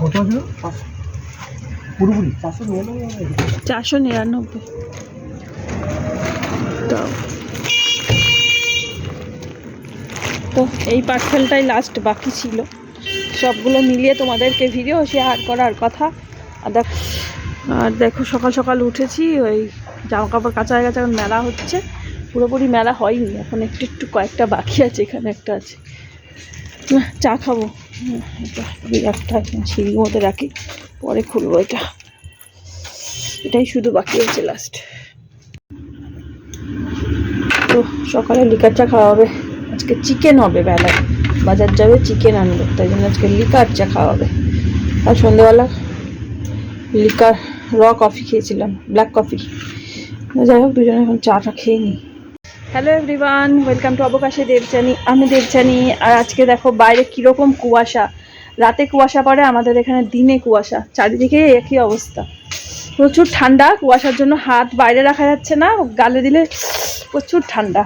কত আছে? পুরোপুরি? চারশো নিরানব্বই। তো তো এই পার্সেলটাই লাস্ট বাকি ছিল। সবগুলো মিলিয়ে তোমাদেরকে ভিডিও শেয়ার করার কথা। আর দেখ, আর দেখো, সকাল সকাল উঠেছি, ওই জামা কাপড় কাঁচা হয়ে গেছে এখন মেলা হচ্ছে। পুরোপুরি মেলা হয়নি, এখন একটু একটু কয়েকটা বাকি আছে, এখানে একটা আছে। চা খাব। বিরাটটা সিঁড়ির মধ্যে রাখি, পরে খুলবো এটা। এটাই শুধু বাকি আছে লাস্ট তো সকালে লিকার চা খাওয়া হবে। আজকে চিকেন হবে বেলায় বাজার যাবে চিকেন আনবে। তাই জন্য আজকে লিকার চা খাওয়া হবে। আর সন্ধ্যেবেলা লিকার র কফি খেয়েছিলাম ব্ল্যাক কফি যাই হোক, দুজনে এখন চাটা খেয়ে নিই। হ্যালো এভরিওয়ান, ওয়েলকাম টু অবকাশে দেবচানি আমি দেবচানি আর আজকে দেখো বাইরে কীরকম কুয়াশা। রাতে কুয়াশা পড়ে, আমাদের এখানে দিনে কুয়াশা। চারিদিকে একই অবস্থা। প্রচুর ঠান্ডা, কুয়াশার জন্য হাত বাইরে রাখা যাচ্ছে না, গালে দিলে প্রচুর ঠান্ডা।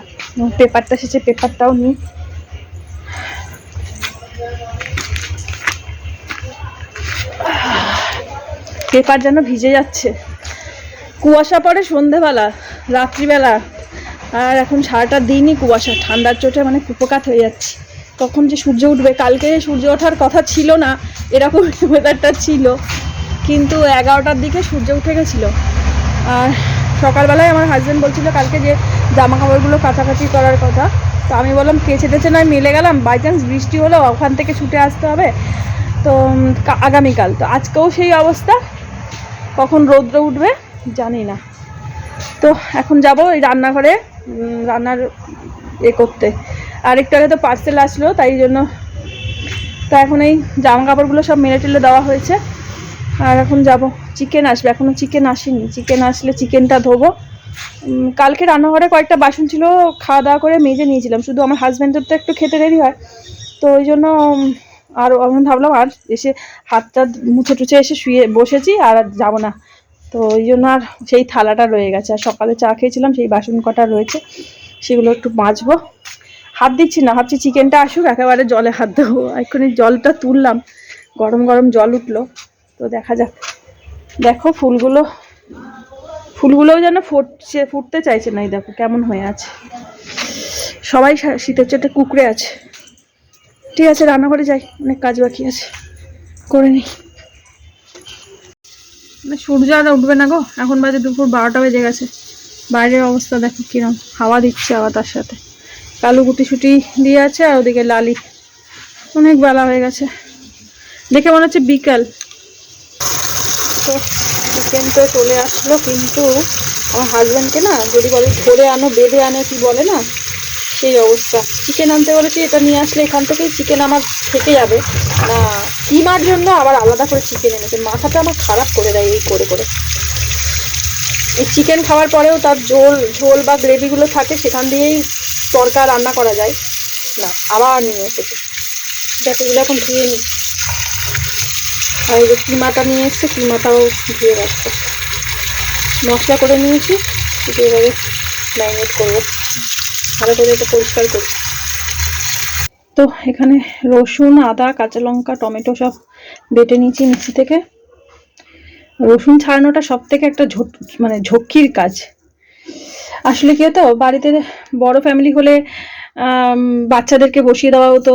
পেপারটা এসেছে, পেপারটাও নিই। পেপার যেন ভিজে যাচ্ছে। কুয়াশা পড়ে সন্ধেবেলা, রাত্রিবেলা। আর এখন সারাটা দিনই কুয়াশা, ঠান্ডার চোটে মানে কুপকাত হয়ে যাচ্ছে। কখন যে সূর্য উঠবে, কালকে সূর্য ওঠার কথা ছিল না, এরকম ওয়েদারটা ছিল। কিন্তু এগারোটার দিকে সূর্য উঠে গেছিল। আর সকালবেলায় আমার হাজব্যান্ড বলছিল কালকে যে জামা কাপড়গুলো কাছাকাছি করার কথা। তো আমি বললাম, কেচে টেচে নয়, মেলে গেলাম। বাই চান্স বৃষ্টি হলো, ওখান থেকে ছুটে আসতে হবে। তো আগামীকাল। তো আজকেও সেই অবস্থা। কখন রৌদ্র উঠবে, জানি না। তো এখন যাব এই রান্নাঘরে। রান্নার এ করতে। আর একটু আগে তো পার্সেল আসলো, তাই জন্য তো এখন এই জামা কাপড়গুলো সব মেলে টেলে দেওয়া হয়েছে। আর এখন যাব। চিকেন আসবে এখনও চিকেন আসেনি। চিকেন আসলে চিকেনটা ধোবো। কালকে রান্নাঘরে কয়েকটা বাসন ছিল, খাওয়া দাওয়া করে মেজে নিয়েছিলাম। শুধু আমার হাজব্যান্ডের তো একটু খেতে দেরি হয়। তো ওই জন্য আর আমি ভাবলাম আর এসে হাতটা মুছে টুছে এসে শুয়ে বসেছি আর যাব না। তো ওই জন্য আর সেই থালাটা রয়ে গেছে। আর সকালে চা খেয়েছিলাম, সেই বাসন কটা রয়েছে, সেগুলো একটু মাজবো। হাত দিচ্ছি না, ভাবছি চিকেনটা আসুক, একেবারে জলে হাত দেবো। এক্ষুনি জলটা তুললাম, গরম গরম জল উঠল। তো দেখা যাক। দেখো ফুলগুলো, ফুলগুলোও যেন ফুটছে, ফুটতে চাইছে না, এই দেখো কেমন হয়ে আছে। সবাই শীতের চোটে কুকড়ে আছে। ঠিক আছে, রান্নাঘরে যাই, অনেক কাজ বাকি আছে। করে নিই। সূর্য আর উঠবে না গো। এখন বাজে দুপুর বারোটা বেজে গেছে। বাইরের অবস্থা দেখো কিরম। হাওয়া দিচ্ছে আবার তার সাথে। কালু গুটি সুটি দিয়ে আছে আর ওদিকে লালি। অনেক বেলা হয়ে গেছে। দেখে মনে হচ্ছে বিকাল। তো চিকেন তো চলে আসলো, কিন্তু আমার হাজব্যান্ডকে না যদি বলে ধরে আনো, বেঁধে আনো কি বলে না সেই অবস্থা। চিকেন আনতে বলেছি, এটা নিয়ে আসলে এখান থেকেই চিকেন আমার থেকে যাবে। না, কিমার জন্য আবার আলাদা করে চিকেন এনেছে? মাথাটা আমার খারাপ করে দেয় এই করে করে। এই চিকেন খাওয়ার পরেও তার ঝোল ঝোল বা গ্রেভিগুলো থাকে, সেখান দিয়েই তরকা রান্না করা যায়। না, আবার নিয়ে এসেছে। দেখ, এগুলো এখন ধুয়ে নিই। আর এই যে কিমাটা নিয়ে এসছে, কিমাটাও ধুয়ে রাখব। মশলা করে নিয়েছি, এবারে ম্যারিনেট করব। ভালো করে এটা পরিষ্কার করি। তো এখানে রসুন, আদা, কাঁচা লঙ্কা, টমেটো সব বেটে নিয়েছি মিক্সি থেকে। রসুন ছাড়ানোটা সব থেকে একটা ঝোট মানে ঝক্কির কাজ। আসলে কি হতো, বাড়িতে বড় ফ্যামিলি হলে বাচ্চাদেরকে বসিয়ে দেওয়া হতো।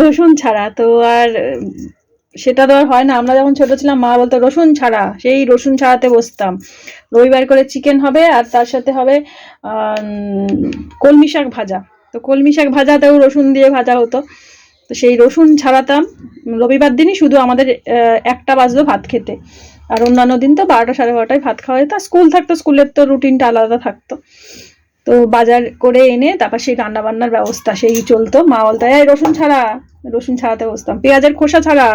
রসুন ছাড়া, তো আর সেটা তো আর হয় না। আমরা যখন ছোট ছিলাম, মা বলতো, রসুন ছাড়া, সেই রসুন ছাড়াতে বসতাম। রবিবার করে চিকেন হবে আর তার সাথে হবে কলমি শাক ভাজা। তো কলমি শাক ভাজাতেও রসুন দিয়ে ভাজা হতো। তো সেই রসুন ছাড়াতাম। রবিবার দিনই শুধু আমাদের একটা বাজতো ভাত খেতে। আর অন্যান্য দিন তো বারোটা সাড়ে বারোটায় ভাত খাওয়া যেত স্কুল থাকতো স্কুলের তো রুটিনটা আলাদা থাকতো। তো বাজার করে এনে তারপর সেই রান্না বান্নার ব্যবস্থা, সেই চলতো। মা বলতো, এই রসুন ছাড়া, রসুন ছাড়াতে বসতাম। পেঁয়াজের খোসা ছাড়া।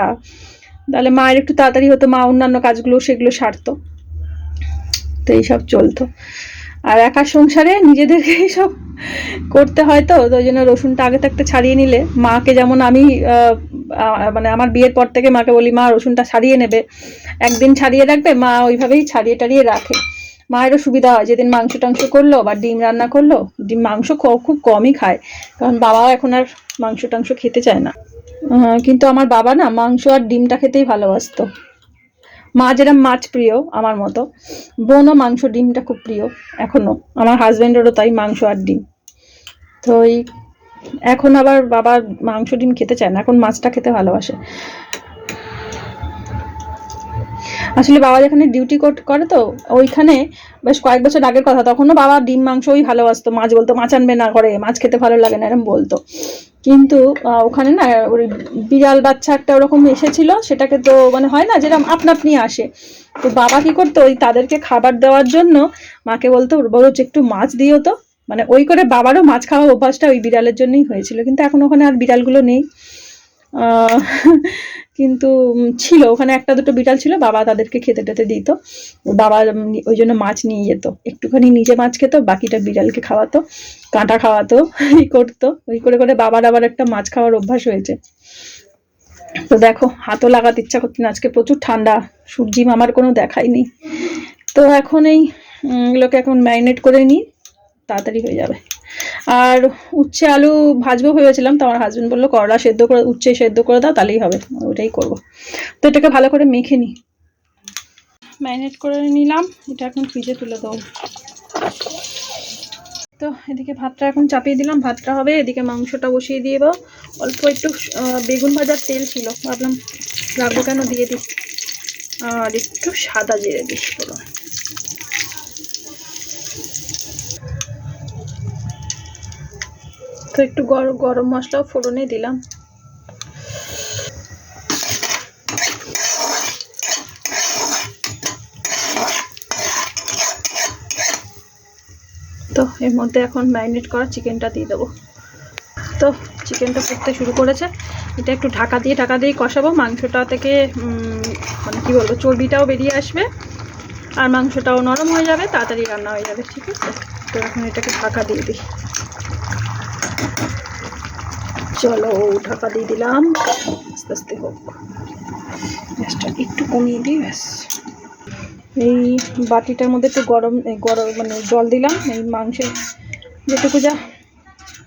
তাহলে মায়ের একটু তাড়াতাড়ি হতো, মা অন্যান্য কাজগুলো সেগুলো সারতো। তো এইসব চলতো। আর একা সংসারে নিজেদেরকে এইসব করতে হয় তো ওই জন্য রসুনটা আগে থাকতে ছাড়িয়ে নিলে। মাকে যেমন আমি মানে আমার বিয়ের পর থেকে মাকে বলি, মা, রসুনটা ছাড়িয়ে নেবে। একদিন ছাড়িয়ে রাখবে, মা ওইভাবেই ছাড়িয়ে টাড়িয়ে রাখে। মায়েরও সুবিধা হয়। যেদিন মাংস টাংস করল বা ডিম রান্না করল, ডিম মাংস খুব কমই খায়। কারণ বাবাও এখন আর মাংস টাংস খেতে চায় না। কিন্তু আমার বাবা না মাংস আর ডিমটা খেতেই ভালোবাসতো। মা যেরকম মাছ প্রিয় আমার মতো, বোনও মাংস ডিমটা খুব প্রিয় এখনও আমার হাজব্যান্ডেরও তাই মাংস আর ডিম। তো এই এখন আবার বাবা মাংস ডিম খেতে চায় না, এখন মাছটা খেতে ভালোবাসে। আসলে বাবা যেখানে ডিউটি করে তো, ওইখানে বেশ কয়েক বছর আগের কথা, তখনও বাবা ডিম, মাংসই ভালোবাসতো। মাছ বলতো, মাছ আনবে না করে, মাছ খেতে ভালো লাগে না এরকম বলতো। কিন্তু ওখানে না, ওই বিড়াল বাচ্চা একটা ওরকম এসেছিল, সেটাকে তো মানে হয় না যেরকম আপনা আপনি আসে। তো বাবা কি করতো, ওই তাদেরকে খাবার দেওয়ার জন্য মাকে বলতো, বড়, একটু মাছ দিও তো। মানে ওই করে বাবারও মাছ খাওয়া অভ্যাসটা ওই বিড়ালের জন্যই হয়েছিল। কিন্তু এখন ওখানে আর বিড়ালগুলো নেই। কিন্তু ছিল। ওখানে একটা দুটো বিড়াল ছিল, বাবা তাদেরকে খেতে টেতে দিত। বাবা ওই জন্য মাছ নিয়ে যেত। একটুখানি নিজে মাছ খেত, বাকিটা বিড়ালকে খাওয়াতো, কাঁটা খাওয়াতো এই করতো। ওই করে করে বাবার আবার একটা মাছ খাওয়ার অভ্যাস হয়েছে। তো দেখো, হাতও লাগাতে ইচ্ছা করছে না। আজকে প্রচুর ঠান্ডা। সূর্যি মামার কোনো দেখাই নেই। তো এখন এই এগুলোকে এখন ম্যারিনেট করে নিই। তাড়াতাড়ি হয়ে যাবে। আর উচ্ছে আলু ভাজবো ভেবেছিলাম, তো আমার হাজব্যান্ড বলল, করলা সেদ্ধ করে, উচ্ছে সেদ্ধ করে দাও, তাহলেই হবে, ওটাই করব। তো এটাকে ভালো করে মেখে নিই ম্যারিনেট করে নিলাম, এটা এখন ফ্রিজে তুলে দেবো। তো এদিকে ভাতটা এখন চাপিয়ে দিলাম, ভাতটা হবে, এদিকে মাংসটা বসিয়ে দিয়ে অল্প একটু বেগুন ভাজার তেল ছিল, ভাবলাম রাখব কেন, দিয়ে দিই। আর একটু সাদা জিরে দিস তো একটু গরম গরম মশলাও ফোড়নে দিলাম। তো এর মধ্যে এখন ম্যারিনেট করা চিকেনটা দিয়ে দেবো। তো চিকেনটা ফুটতে শুরু করেছে। এটা একটু ঢাকা দিয়ে ঢাকা দিয়ে কষাবো। মাংসটা থেকে মানে কি বলব, চর্বিটাও বেরিয়ে আসবে আর মাংসটাও নরম হয়ে যাবে, তাড়াতাড়ি রান্না হয়ে যাবে, ঠিক আছে? তো এখন এটাকে ঢাকা দিয়ে দিই। চলো, ঢাকা দিয়ে দিলাম। আস্তে আস্তে হোক। গ্যাসটা একটু কমিয়ে দিই, ব্যাস। এই বাটিটার মধ্যে একটু গরম গরম মানে জল দিলাম। এই মাংসের যেটুকু যা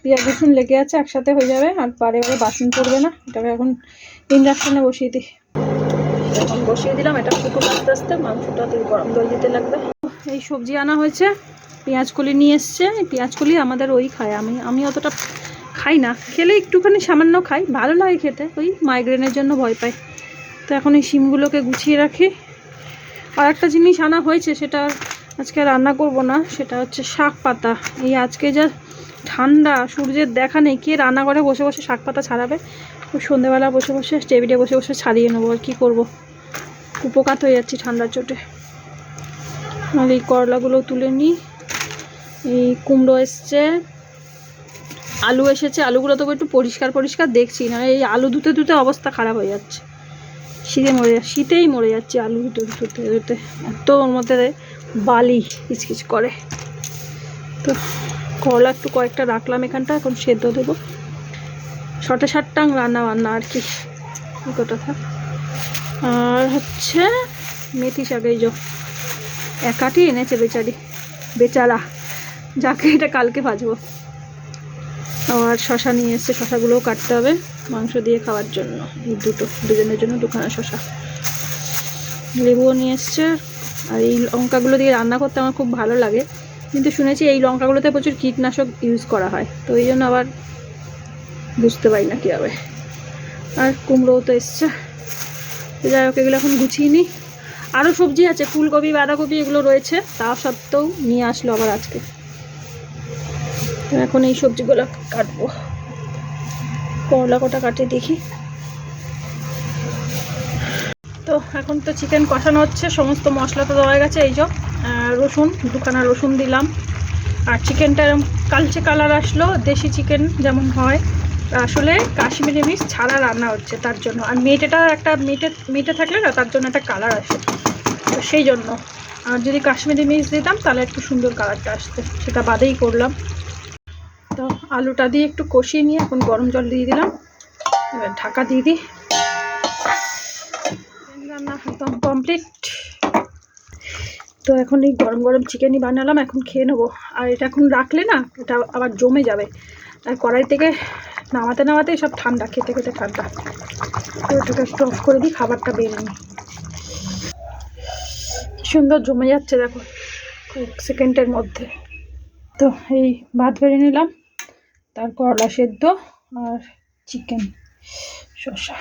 পেঁয়াজ, রসুন লেগে আছে, একসাথে হয়ে যাবে। আর বারে বারে বাসন পড়বে না। এটাকে এখন ইন্ডাকশানে বসিয়ে দিই। এখন বসিয়ে দিলাম। এটা ফুটুক আস্তে আস্তে। মাংসটাতে গরম জল দিতে লাগবে। এই সবজি আনা হয়েছে। পেঁয়াজ কলি নিয়ে এসছে। এই পেঁয়াজ আমাদের ওই খায়। আমি আমি অতটা খাই না। খেলে একটুখানি সামান্য খাই, ভালো লাগে খেতে, ওই মাইগ্রেনের জন্য ভয় পাই। তো এখন এই শিমগুলোকে গুছিয়ে রাখি। আর একটা জিনিস আনা হয়েছে, সেটা আজকে রান্না করব না, সেটা হচ্ছে শাক পাতা। এই আজকে যা ঠান্ডা, সূর্যের দেখা নেই, কে রান্না করে বসে বসে শাক পাতা ছাড়াবে? ওই সন্ধেবেলা বসে বসে, টেবিলে বসে বসে ছাড়িয়ে নেব, আর কী করব? উপকাত হয়ে যাচ্ছি ঠান্ডার চোটে। আর এই করলাগুলো তুলে নিই। এই কুমড়ো এসছে আলু এসেছে, আলুগুলো তবু একটু পরিষ্কার পরিষ্কার দেখছি না এই আলু ধুতে ধুতে অবস্থা খারাপ হয়ে যাচ্ছে। শীতে মরে শীতেই মরে যাচ্ছে আলু ধুতে ধুতে ধুতে। এত ওর মধ্যে বালি কিচকিচ করে। তো করলা একটু কয়েকটা রাখলাম এখানটা, এখন সেদ্ধ দেবো। শটে সাতটাং রান্না বান্না আর কি কটা থাক। আর হচ্ছে মেথি শাক, এই যো একাটি এনেছে বেচারি, বেচারা, যাকে এটা কালকে ভাজবো। আর শশা নিয়ে এসছে, শশাগুলোও কাটতে হবে মাংস দিয়ে খাওয়ার জন্য দুটো, দুজনের জন্য দুখানা শশা। লেবুও নিয়ে এসছে, আর এই লঙ্কাগুলো দিয়ে রান্না করতে আমার খুব ভালো লাগে। কিন্তু শুনেছি এই লঙ্কাগুলোতে প্রচুর কীটনাশক ইউজ করা হয়, তো এই জন্য আবার বুঝতে পারি না কীভাবে। আর কুমড়োও তো এসছে। তো যাই হোক, এগুলো এখন গুছিয়ে নিই। আরও সবজি আছে, ফুলকপি, বাঁধাকপি এগুলো রয়েছে, তা সত্ত্বেও নিয়ে আসলো আবার আজকে। এখন এই সবজিগুলো কাটবো। করলা কটা কাটে দেখি। তো এখন তো চিকেন কষানো হচ্ছে, সমস্ত মশলা তো দেওয়া গেছে, এই যে রসুন, দুখানা রসুন দিলাম। আর চিকেনটা কালচে কালার আসলো, দেশি চিকেন যেমন হয়। আসলে কাশ্মীরি মিক্স ছাড়া রান্না হচ্ছে তার জন্য। আর মেটেটা একটা মেটে মেটে থাকলে না তার জন্য একটা কালার আসে। তো সেই জন্য। আর যদি কাশ্মীরি মিক্স দিতাম তাহলে একটু সুন্দর কালারটা আসতো। সেটা বাদেই করলাম। তো আলুটা দিয়ে একটু কষিয়ে নিয়ে এখন গরম জল দিয়ে দিলাম। এবার ঢাকা দিয়ে দিই। রান্না একদম কমপ্লিট তো এখন এই গরম গরম চিকেনই বানালাম, এখন খেয়ে নেব। আর এটা এখন রাখলে না, এটা আবার জমে যাবে। আর কড়াই থেকে নামাতে নামাতেই সব ঠান্ডা, খেতে খেতে ঠান্ডা। তো ওটাকে একটু অফ করে দিই, খাবারটা বেরিয়ে নিই। সুন্দর জমে যাচ্ছে, দেখো সেকেন্ডের মধ্যে। তো এই ভাত বেড়ে নিলাম। তার করলা সেদ্ধ আর চিকেন শসা।